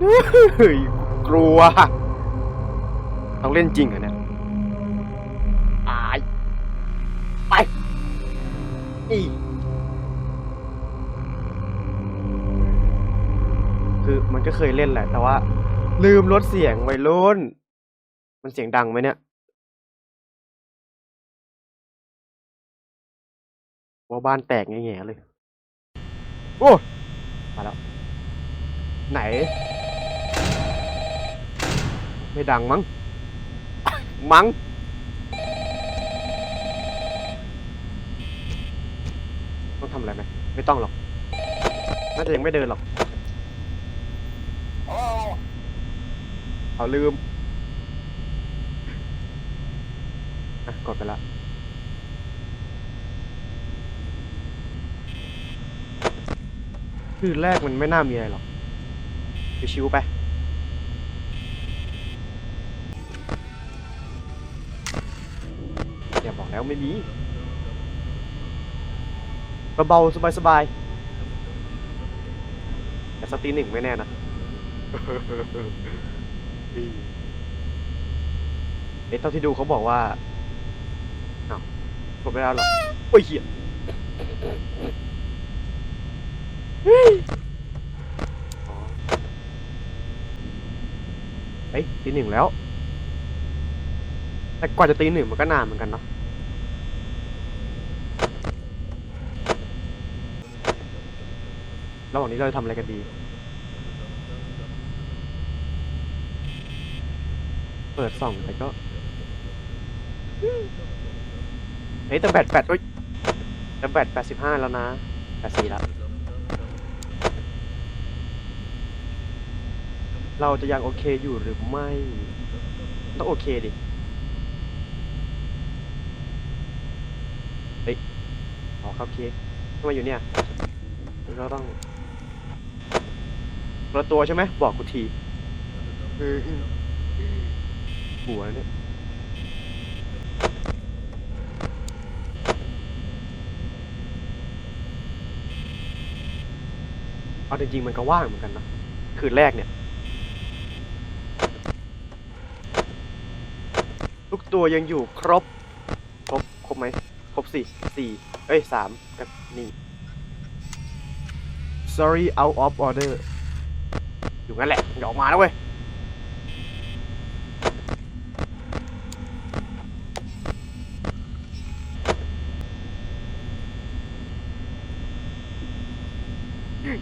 เฮ้ยกลัว ต้องเล่นจริงเหรอเนี่ยตายไปอีคือมันก็เคยเล่นแหละ แต่ว่า ลืมลดเสียงไวยรุ่น มันเสียงดังไหมเนี่ยว่าบ้านแตกแง่ๆเลย โอ้ มาแล้ว ไหน ไม่ดังมั้ง มั้ง ต้องทำอะไรไหม ไม่ต้องหรอก น่าจะยังไม่เดินหรอก เอาลืม อะ กดไปละคืนแรกมันไม่น่ามีอะไรหรอก ชิวๆไป แล้วไม่มีเบาๆสบายๆแต่สกตีหนึ่งไม่แน่นะเอ๊ะเท่าที่ดูเขาบอกว่าอ้าวกดไม่ได้หรอโอ้ยเหี้ยเฮ้ยอ๋อเฮ้ยตีหนึ่งแล้ว แต่กว่าจะตีหนึ่งมันก็นานเหมือนกันเนาะ ระหว่างนี้เราจะทำอะไรกันดี เปิดส่องแต่ก็เฮ้ยแต่แบตแบตเอ้ยแต่แบตแปดสิบห้าแล้วนะแปดสี่แล้วเราจะยังโอเคอยู่หรือไม่ ต้องโอเคดิเฮ้ยอ๋อครับเค้กทำไมอยู่เนี่ย เราต้อง เราตัวใช่ไหมบอกกูทีหัวเนี่ยเอาจริงๆมันก็ว่างเหมือนกันนะคืนแรกเนี่ย ทุกตัวยังอยู่ครบ ครบ ครบไหมครบสี่สี่เอ้ยสามกับนี่ sorry out of order อยู่งั้นแหละอย่าออกมานะเว้ย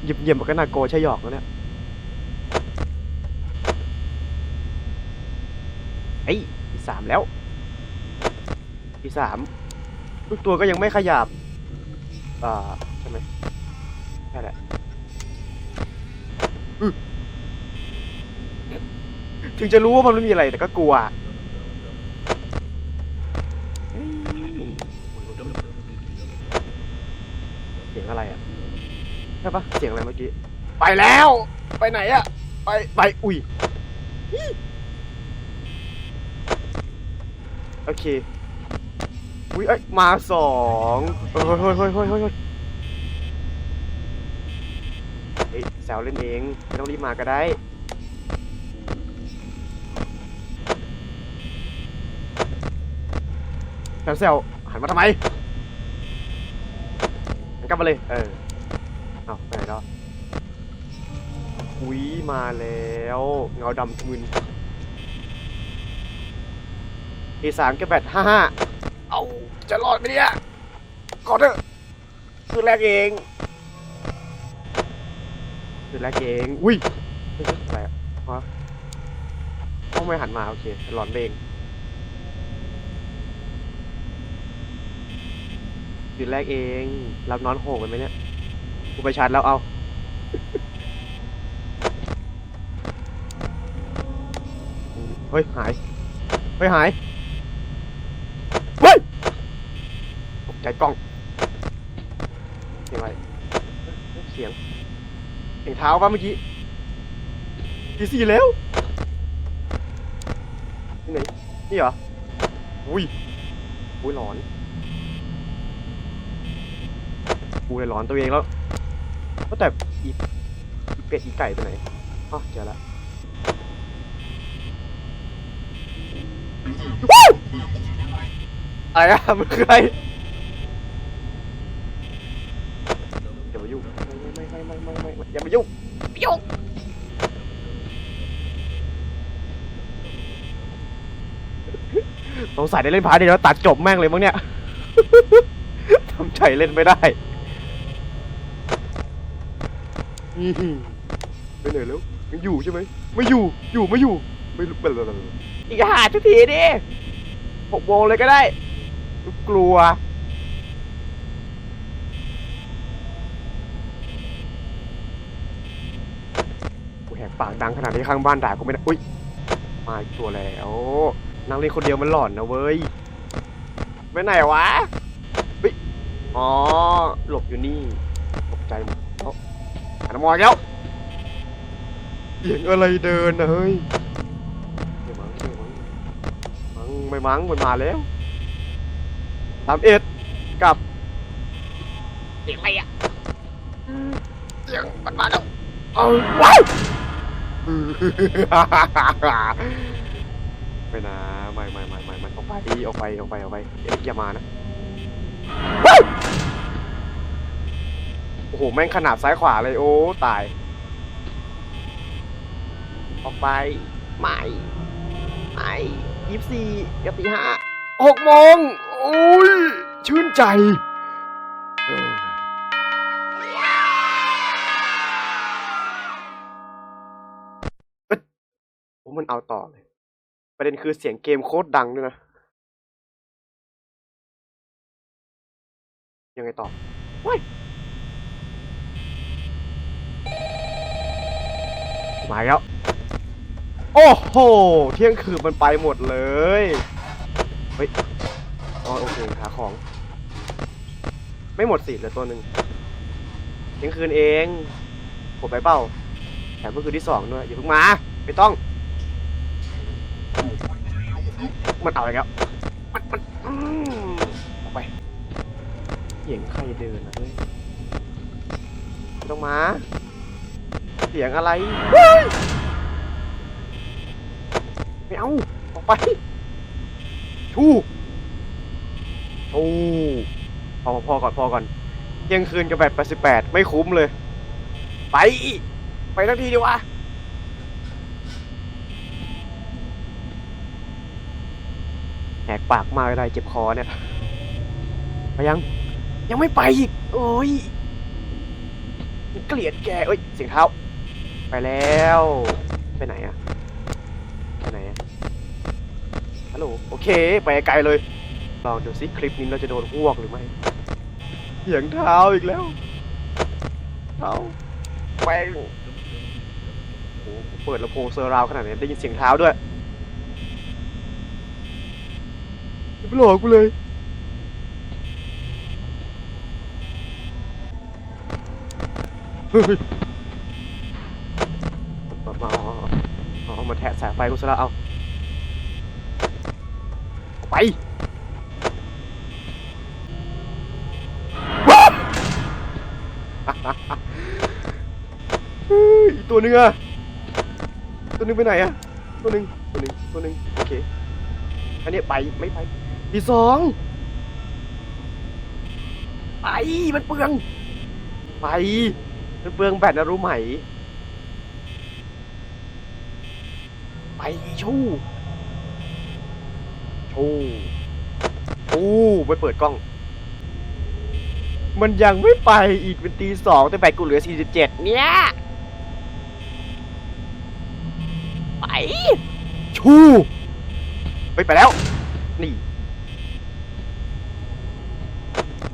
เหยียบเหยียบมันก็น่าโกใช่หยอกแล้วเนี่ยเอ้ที่สามแล้วที่สามทุกตัวก็ยังไม่ขยับอ่าใช่ไหมใช่แหละอื้อ ถึงจะรู้ว่ามันไม่มีอะไรแต่ก็กลัวเฮ้ยเสียงอะไรอะใช่ปะเสียงอะไรเมื่อกี้ ไปแล้ว ไปไหนอะไป ไป อุ้ย โอเค อุ้ยเอ้ยมาสองเฮ้ยเฮ้ยเฮ้ยเฮ้ยเฮ้ยเฮ้ยเฮ้ยแซวเล่นเอง ไม่ต้องรีบมาก็ได้ แซวแซวหันมาทำไมหันกลับมาเลยเออเอาไปไหนแล้วอุ้ยมาแล้ว เงาดำทวินทีสามกับแบตห้าห้าเอาจะรอดไหมเนี่ยขอเถอะคืนแรกเองคืนแรกเองอุ้ยเฮ้ยอะไรอะฮะต้องไม่หันมาโอเคหลอนเอง คืนแรกเอง รับนอนโหงกันไหมเนี่ย กูไปชาร์จแล้วเอา เฮ้ย หาย เฮ้ย หาย เฮ้ยตกใจกล้องเสียงอะไร เสียงเสียงเท้าป่ะเมื่อกี้ทีสี่แล้วที่ไหน นี่เหรอ อุ้ยอุ้ยหลอน กูเลยหลอนตัวเองแล้วก็แต่อีเป็ดอีไก่ไปไหนอ๋อเจอแล้วอะไรอะมันคืออะไรอย่ามายุ่งไม่ไม่ไม่ไม่ไม่ไม่อย่ามายุ่งไม่ยุ่งสงสัยได้เล่นพาร์ทเดียวตัดจบแม่งเลยมั้งเนี่ยทำใจเล่นไม่ได้ อื้อหือไปไหนแล้วยังอยู่ใช่ไหมไม่อยู่อยู่ไม่อยู่ไม่รู้เป็นอะไรอีกหาทุกทีดิหกโมงเลยก็ได้ กลัว กูแหกปากดังขนาดนี้ข้างบ้านด่ากูไม่ได้อุ้ย มาอีกตัวแล้วนั่งเล่นคนเดียวมันหลอนนะเว้ยไปไหนวะ อ๋อ หลบอยู่นี่ ตกใจหมด นมามองอีกแล้วเสียงอะไรเดินนะเฮ้ยไม่มั้งไม่มั้งมั้งไม่มั้งมันมาแล้วสามเอ็ดกับเสียงอะไรอะเสียงมันมาแล้วเอาว้าวไม่นะไม่ไม่ไม่ไม่ไม่ออกไปออกไปออกไปออกไปเอ๊ะอย่ามานะว้าวโอ้โห แม่งขนาดซ้ายขวาเลย โอ้ ตาย ออกไป ไม่ ไม่ยี่สิบสี่กับตีห้าหกโมงโอ้ย ชื่นใจเออผมมันเอาต่อเลย ประเด็นคือเสียงเกมโคตรดังด้วยนะ ยังไงต่อว้าย มาแล้ว โอ้โห เที่ยงคืนมันไปหมดเลย เฮ้ยอ๋อโอเคหาของ ไม่หมดสิเหลือตัวหนึ่งเที่ยงคืนเองผมไปเป้าแถมเมื่อคืนที่สองด้วยอย่าเพิ่งมา ไม่ต้อง มันเอาอะไรแล้วมันมันออกไปเสียงใครเดินนะเฮ้ย ไม่ต้องมา สียงอะไรเฮ้ยไม่เอา ออกไปชูชูพอพอก่อนพอก่อนเที่ยงคืนกับแบต88ไม่คุ้มเลย ไป ไปทักทีดีวะแหกปากมากเลยเจ็บคอเนี่ย ไปยัง ยังไม่ไปอีก โอ้ยเกลียดแก เอ้ย เสียงเท้า ไปแล้ว ไปไหนอะไปไหนอะฮัลโหลโอเค ไปไกลเลย ลองดูซิคลิปนี้เราจะโดนอ้วกหรือไม่เสียงเท้าอีกแล้ว เท้าแปงโอ้เปิดลำโพงเซอร์ราวขนาดนี้ได้ยินเสียงเท้าด้วยไม่หลอกกูเลยเฮ้ยมามาเอา เอาเอามาแทะสายไฟกูซะแล้วเอา ไปว้าวเฮ้ยอีกตัวหนึงอะตัวหนึงไปไหนอะตัวหนึงตัวหนึงตัวหนึงโอเคอันนี้ไปไม่ไปที่สองไปมันเปลืองไปมันเปลืองแบตนะรู้ไหม ไป ชู่ชู่ชู่ไปเปิดกล้อง มันยังไม่ไปอีกเป็นตีสองแต่แบตกูเหลือ47เนี่ยไปชู่ไปไปแล้ว นี่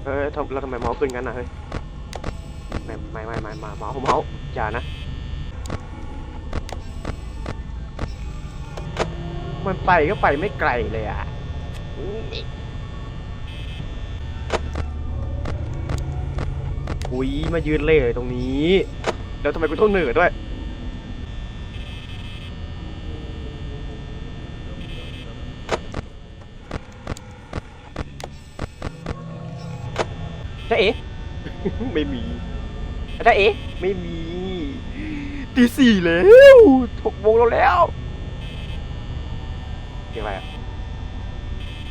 เออทำแล้วทำไมเมาส์ขึ้นงั้นนะเฮ้ยไม่ไม่ไม่ไม่มาเมาส์เมาส์อย่านะ มันไปก็ไปไม่ไกลเลยอะอุ้ยมายืนเล่ตรงนี้แล้วทำไมกูต้องเหนื่อยด้วยจ้าเอ๋ไม่มีจ้าเอ๋ไม่มีตีตีสี่แล้วหกโมงแล้วแล้ว เสียงอะไรอะ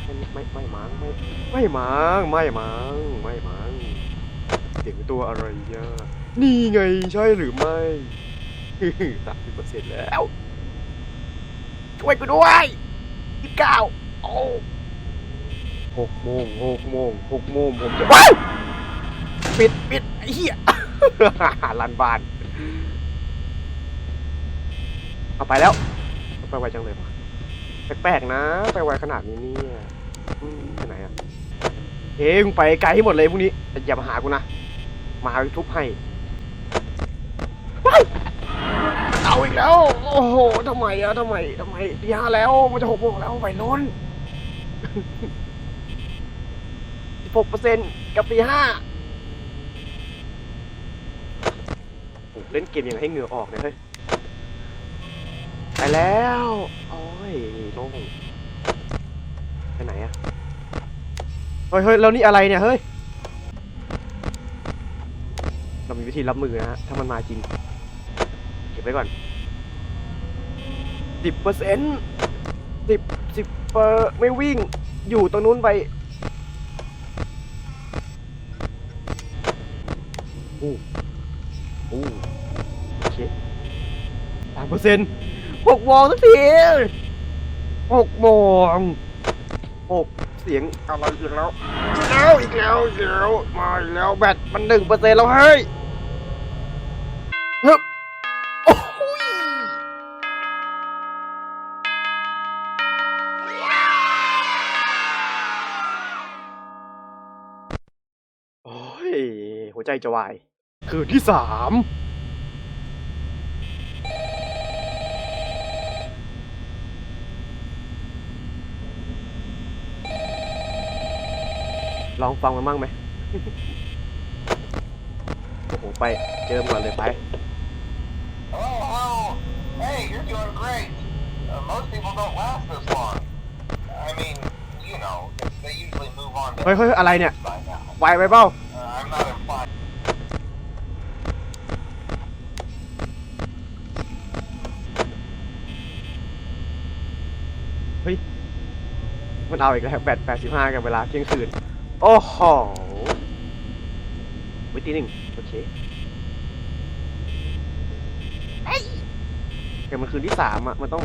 ไม่ไม่ไม่มั้งไม่ไม่มั้งไม่มั้งไม่มั้งเสียงตัวอะไรเนี่ยนี่ไงใช่หรือไม่สามสิบเปอร์เซ็นต์แล้ว ช่วยกูด้วยยี่สิบเก้าโอ้หกโมงหกโมงหกโมงผมจะว้ายปิดปิดไอ้เหี้ยลันบาน เอาไปแล้ว ไปไวจังเลยวะ แปลกๆนะ ไปไวขนาดนี้เนี่ยไปไหนอะเฮ้ยมึงไปไกลให้หมดเลยพวกนี้อย่ามาหากูนะมาทุบให้เอาอีกแล้ว โอ้โหทำไมอะทำไมทำไมตีห้าแล้วมันจะหกโมงแล้วไปนอนหกเปอร์เซ็นต์กับตีห้าเล่นเกมยังไงให้เหงื่อออกเนี่ยเฮ้ย ไปแล้ว โอ้ยโล่งไปไหนอะเฮ้ยเฮ้ยแล้วนี่อะไรเนี่ยเฮ้ย เรามีวิธีรับมือนะฮะ ถ้ามันมาจริง เก็บไว้ก่อนสิบเปอร์เซ็นต์สิบสิบเปอร์ไม่วิ่ง อยู่ตรงนู้นไป โอู้อู้โอเคสามเปอร์เซ็นต์ หกโมงสักทีหกโมงหกเสียงอะไรอีกแล้วแล้วอีกแล้วอีกแล้วมาอีกแล้วแบตมันหนึ่งเปอร์เซ็นต์แล้วเฮ้ยฮึบโอ้ยโอ้ยหัวใจจะวาย คืนที่สาม ลองฟังมันมั่งไหมโอ้โหไปเจอมก่อนเลยไป Hello, hello. Hey, you're doing great. Uh, most people don't last this long. I mean, you know, they usually move on to เฮ้ยเฮ้ยอะไรเนี่ย by now. ไวไปเปล่า Uh, I'm not implying. มันเอาอีกแล้วแบตแปดสิบห้ากันเวลาเที่ยงคืน โอ้โหวิตีหนึ่งโอเคเฮ้ยแต่มันคืนที่สามอะ มันต้อง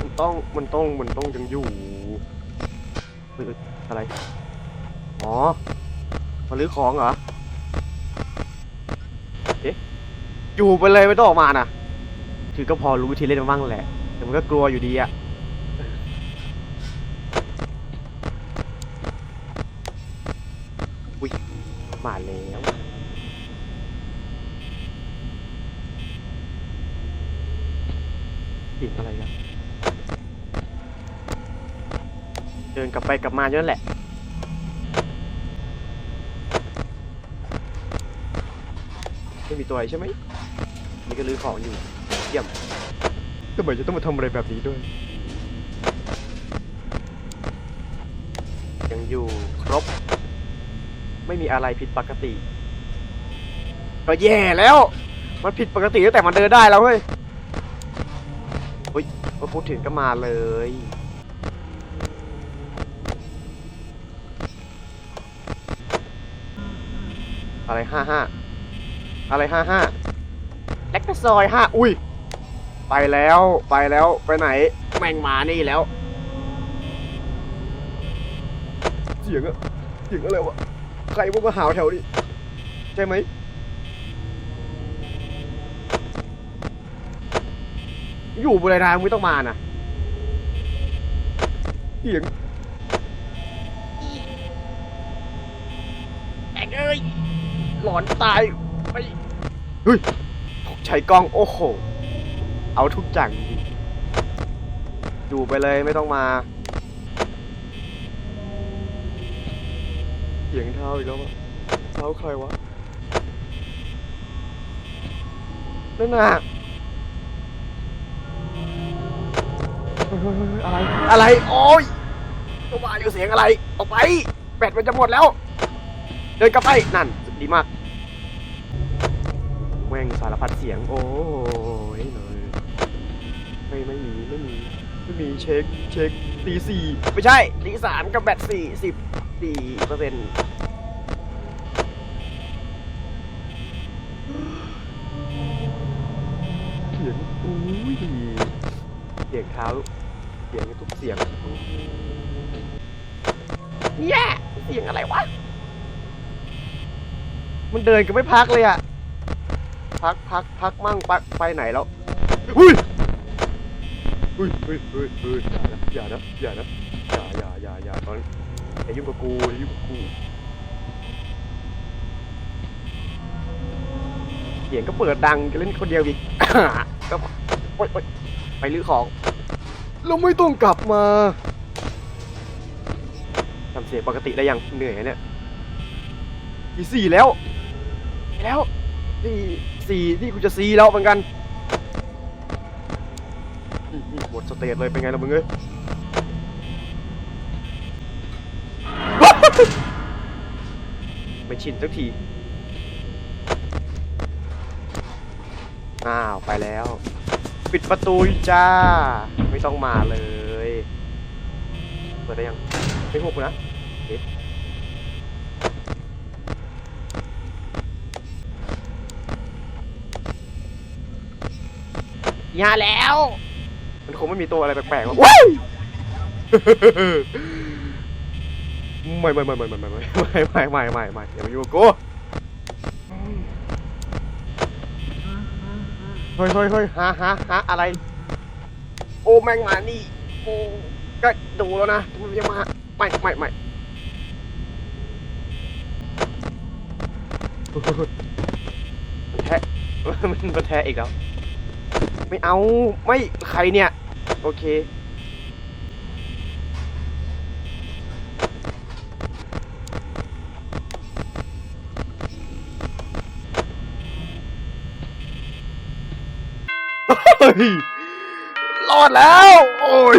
มันต้อง มันต้อง มันต้องยังอยู่เฮ้ยอะไร อ๋อมาลื้อของเหรอเอ๊ะอยู่ไปเลยไม่ต้องออกมานะ คือก็พอรู้วิธีเล่นมันบ้างแหละ แต่มันก็กลัวอยู่ดีอะ อุ้ย มาแล้วเสียงอะไรกันเดินกลับไปกลับมาอยู่นั่นแหละไม่มีตัวอะไรใช่ไหมนี่ก็ลื้อของอยู่เยี่ยมทำไมจะต้องมาทำอะไรแบบนี้ด้วย ยังอยู่ครบ ไม่มีอะไรผิดปกติ ก็แย่แล้ว มันผิดปกติตั้งแต่มันเดินได้แล้วเฮ้ยเฮ้ยพอพูดถึงก็มาเลยอะไรห้าห้าอะไรห้าห้าแล็กตาซอยห้าอุ้ย ไปแล้วไปแล้วไปไหน แม่งมานี่แล้ว เสียงอะเสียงอะไรวะ ใครพวกมาหาวแถวนี้ ใช่ไหมอยู่บนไรทางไม่ต้องมาน่ะเสียงแอกเอ้ยหลอนตายไปเฮ้ยใช้กล้องโอ้โห เอาทุกอย่างจริงอยู่ไปเลยไม่ต้องมา เสียงเท้าอีกแล้ววะเท้าใครวะนั่นน่ะอะไร อะไร โอ้ยตัวมาอยู่เสียงอะไร ออกไปแปดมันจะหมดแล้ว เดินกลับไป นั่น ดีมาก แม่งสารพัดเสียง โอ้ยเลยไม่ไม่มี ไม่มี ไม่มีเช็ค เช็คตีสี่ไม่ใช่ตีสามกับแบตสี่สิบ สี่เปอร์เซ็นต์เสียงอุ้ยเสียงเท้าเสียงทุกเสียงเนี่เสียงอะไรวะ มันเดินก็ไม่พักเลยอะพักพักพักมั่งปักไปไหนแล้วอุ้ยอุ้ยเฮ้ยเฮ้ยเฮ้ยอย่านะอย่านะอย่านะอย่าอย่าอย่าอย่าตอน อย่ายุ่งกับกูอย่ายุ่งกับกูเสียงก็เปิดดังจะเล่นคนเดียวอีก ก็โอ๊ยโอ๊ยไปลื้อของเราไม่ต้องกลับมาทำเสียงปกติได้ยังเหนื่อยนะเนี่ยอีสี่แล้วแล้วสี่สี่นี่กูจะซีแล้วเหมือนกันนี่นี่หมดสเตจเลยเป็นไงล่ะมึงเอ้ย ชินสักที อ้าว ไปแล้ว ปิดประตูจ้า ไม่ต้องมาเลย เปิดได้ยัง ไม่หกนะย่าแล้ว มันคงไม่มีตัวอะไรแปลกๆหรอกว้า ไม่ไม่ไม่ไม่ไม่ไม่ไม่ไม่ไม่ไม่ไม่อย่ามายุ่งกูเฮ้ยเฮ้ยเฮ้ยฮะฮะฮะอะไร โอ้แมงมานี่โอ้ก็ดูแล้วนะมันยังมาไม่ไม่ไม่มันแทะมันมาแทะอีกแล้ว ไม่เอาไม่ใครเนี่ย โอเค รอดแล้ว โอ้ย